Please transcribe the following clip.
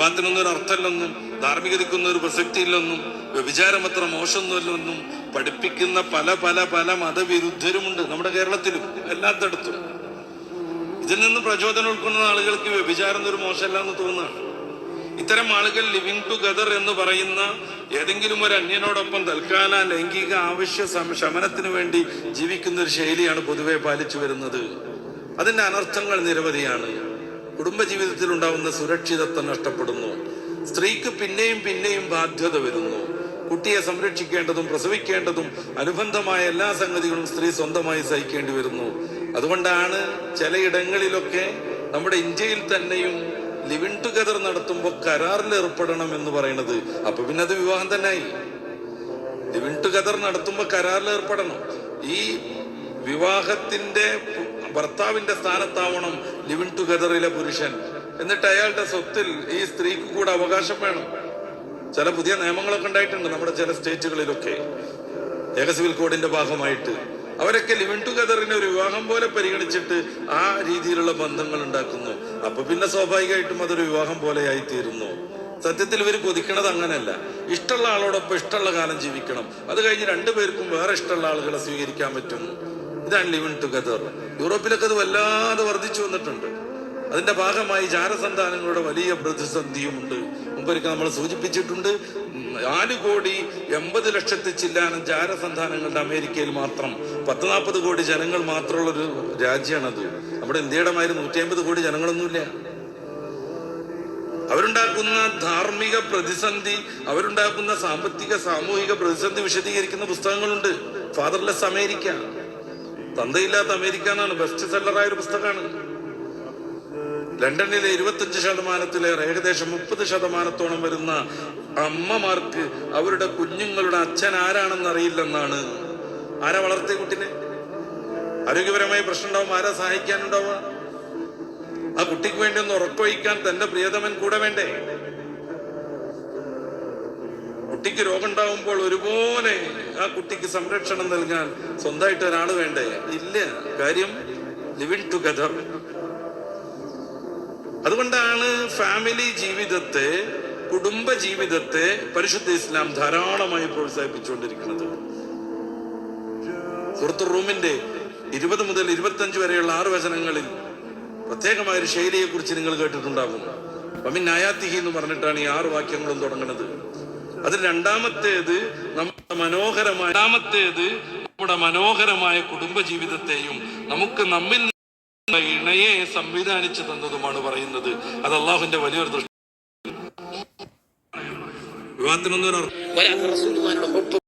വിവാഹത്തിനൊന്നും ഒരു അർത്ഥമില്ലെന്നും ധാർമ്മികതയ്ക്കൊന്നും ഒരു പ്രസക്തിയില്ലെന്നും വ്യഭിചാരം അത്ര മോശമൊന്നുമില്ലെന്നും പഠിപ്പിക്കുന്ന പല പല പല മതവിരുദ്ധരുമുണ്ട് നമ്മുടെ കേരളത്തിലും എല്ലാത്തടത്തും ഇതിൽ നിന്ന് പ്രചോദനം ഉൾക്കൊള്ളുന്ന ആളുകൾക്ക് വ്യഭിചാരം ഒരു മോശമല്ല എന്ന് തോന്നുകയാണ്. ഇത്തരം ആളുകൾ ലിവിങ് ടുഗദർ എന്ന് പറയുന്ന ഏതെങ്കിലും ഒരു അന്യനോടൊപ്പം തൽക്കാല ലൈംഗിക ആവശ്യ ശമനത്തിന് വേണ്ടി ജീവിക്കുന്ന ഒരു ശൈലിയാണ് പൊതുവെ പാലിച്ചു വരുന്നത്. അതിന്റെ അനർത്ഥങ്ങൾ നിരവധിയാണ്. കുടുംബജീവിതത്തിൽ ഉണ്ടാവുന്ന സുരക്ഷിതത്വം നഷ്ടപ്പെടുന്നു. സ്ത്രീക്ക് പിന്നെയും പിന്നെയും ബാധ്യത വരുന്നു. കുട്ടിയെ സംരക്ഷിക്കേണ്ടതും പ്രസവിക്കേണ്ടതും അനുബന്ധമായ എല്ലാ സംഗതികളും സ്ത്രീ സ്വന്തമായി സഹിക്കേണ്ടി വരുന്നു. അതുകൊണ്ടാണ് ചിലയിടങ്ങളിലൊക്കെ നമ്മുടെ ഇന്ത്യയിൽ തന്നെയും ലിവിൻ ടുഗദർ നടത്തുമ്പോൾ കരാറിൽ ഏർപ്പെടണം എന്ന് പറയുന്നത്. അപ്പൊ പിന്നെ അത് വിവാഹം തന്നെയായി. ലിവിൻ ടുഗദർ നടത്തുമ്പോൾ കരാറിൽ ഏർപ്പെടണം. ഈ വിവാഹത്തിന്റെ ഭർത്താവിന്റെ സ്ഥാനത്താവണം ലിവിൻ ടുഗദറിലെ പുരുഷൻ. എന്നിട്ട് അയാളുടെ സ്വത്തിൽ ഈ സ്ത്രീക്ക് കൂടെ അവകാശം വേണം. ചില പുതിയ നിയമങ്ങളൊക്കെ ഉണ്ടായിട്ടുണ്ട് നമ്മുടെ ചില സ്റ്റേറ്റുകളിലൊക്കെ. ഏക സിവിൽ കോഡിന്റെ ഭാഗമായിട്ട്. അവരൊക്കെ ലിവിൻ ടുഗദറിനെ ഒരു വിവാഹം പോലെ പരിഗണിച്ചിട്ട് ആ രീതിയിലുള്ള ബന്ധങ്ങൾ ഉണ്ടാക്കുന്നു. അപ്പൊ പിന്നെ സ്വാഭാവികമായിട്ടും അതൊരു വിവാഹം പോലെയായി തീരുന്നു. സത്യത്തിൽ ഇവർ കൊതിക്കണത് അങ്ങനെയല്ല. ഇഷ്ടമുള്ള ആളോടൊപ്പം ഇഷ്ടമുള്ള കാലം ജീവിക്കണം. അത് കഴിഞ്ഞ് രണ്ടുപേർക്കും വേറെ ഇഷ്ടമുള്ള ആളുകളെ സ്വീകരിക്കാൻ പറ്റും. ഇതാണ് ലിവിൻ ടുഗദർ യൂറോപ്പിലൊക്കെ അത് വല്ലാതെ വർദ്ധിച്ചു വന്നിട്ടുണ്ട്. അതിന്റെ ഭാഗമായി ജാരസന്താനങ്ങളുടെ വലിയ പ്രതിസന്ധിയുമുണ്ട്. മുമ്പൊരിക്കൽ നമ്മൾ സൂചിപ്പിച്ചിട്ടുണ്ട് നാല് കോടി എൺപത് ലക്ഷത്തി ചില്ലാനം ജാരസന്താനങ്ങളുടെ അമേരിക്കയിൽ മാത്രം. പത്ത് നാൽപ്പത് കോടി ജനങ്ങൾ മാത്രമുള്ള ഒരു രാജ്യമാണത് നമ്മുടെ ഇന്ത്യയുടെ മാതിരി നൂറ്റി അമ്പത് കോടി ജനങ്ങളൊന്നുമില്ല. അവരുണ്ടാക്കുന്ന ധാർമ്മിക പ്രതിസന്ധി അവരുണ്ടാക്കുന്ന സാമ്പത്തിക സാമൂഹിക പ്രതിസന്ധി വിശദീകരിക്കുന്ന പുസ്തകങ്ങളുണ്ട്. ഫാദർലെസ് അമേരിക്ക തന്തയില്ലാത്ത അമേരിക്ക എന്നാണ് ബെസ്റ്റ് സെല്ലറായ ഒരു പുസ്തകമാണ്. ലണ്ടനിലെ ഇരുപത്തഞ്ച് ശതമാനത്തിലേറെ ഏകദേശം മുപ്പത് ശതമാനത്തോളം വരുന്ന അമ്മമാർക്ക് അവരുടെ കുഞ്ഞുങ്ങളുടെ അച്ഛൻ ആരാണെന്ന് അറിയില്ലെന്നാണ് ആരാ വളർത്തിയ കുട്ടിനെ? ആരോഗ്യപരമായ പ്രശ്നം ഉണ്ടാവും ആരാ സഹായിക്കാനുണ്ടാവുക? ആ കുട്ടിക്ക് വേണ്ടി ഒന്ന് ഉറക്കൊഴിക്കാൻ തന്റെ പ്രിയതമൻ കൂടെ വേണ്ടേ? കുട്ടിക്ക് രോഗം ഉണ്ടാവുമ്പോൾ ഒരുപോലെ ആ കുട്ടിക്ക് സംരക്ഷണം നൽകാൻ സ്വന്തമായിട്ട് ഒരാൾ വേണ്ടേ? ഇല്ല. കാര്യം ലിവിങ് ടുഗദർ അതുകൊണ്ടാണ് ഫാമിലി ജീവിതത്തെ കുടുംബ ജീവിതത്തെ പരിശുദ്ധ ഇസ്ലാം ധാരാളമായി പ്രോത്സാഹിപ്പിച്ചുകൊണ്ടിരിക്കുന്നത്. സുഹൃത്തു റൂമിന്റെ ഇരുപത് മുതൽ ഇരുപത്തഞ്ച് വരെയുള്ള ആറ് വചനങ്ങളിൽ പ്രത്യേകമായ ഒരു ശൈലിയെ കുറിച്ച് നിങ്ങൾ കേട്ടിട്ടുണ്ടാകും. അമിൻ ആയാത്തിഹി എന്ന് പറഞ്ഞിട്ടാണ് ഈ ആറ് വാക്യങ്ങളും തുടങ്ങുന്നത്. അതിൽ രണ്ടാമത്തേത് നമ്മുടെ മനോഹരമായ രണ്ടാമത്തേത് നമ്മുടെ മനോഹരമായ കുടുംബ ജീവിതത്തെയും നമുക്ക് നമ്മിൽ ഇണയെ സംവിധാനിച്ചു തന്നതുമാണ് പറയുന്നത്. അത് അള്ളാഹുവിന്റെ വലിയൊരു ദൃഷ്ടി വിവാഹത്തിനൊന്നും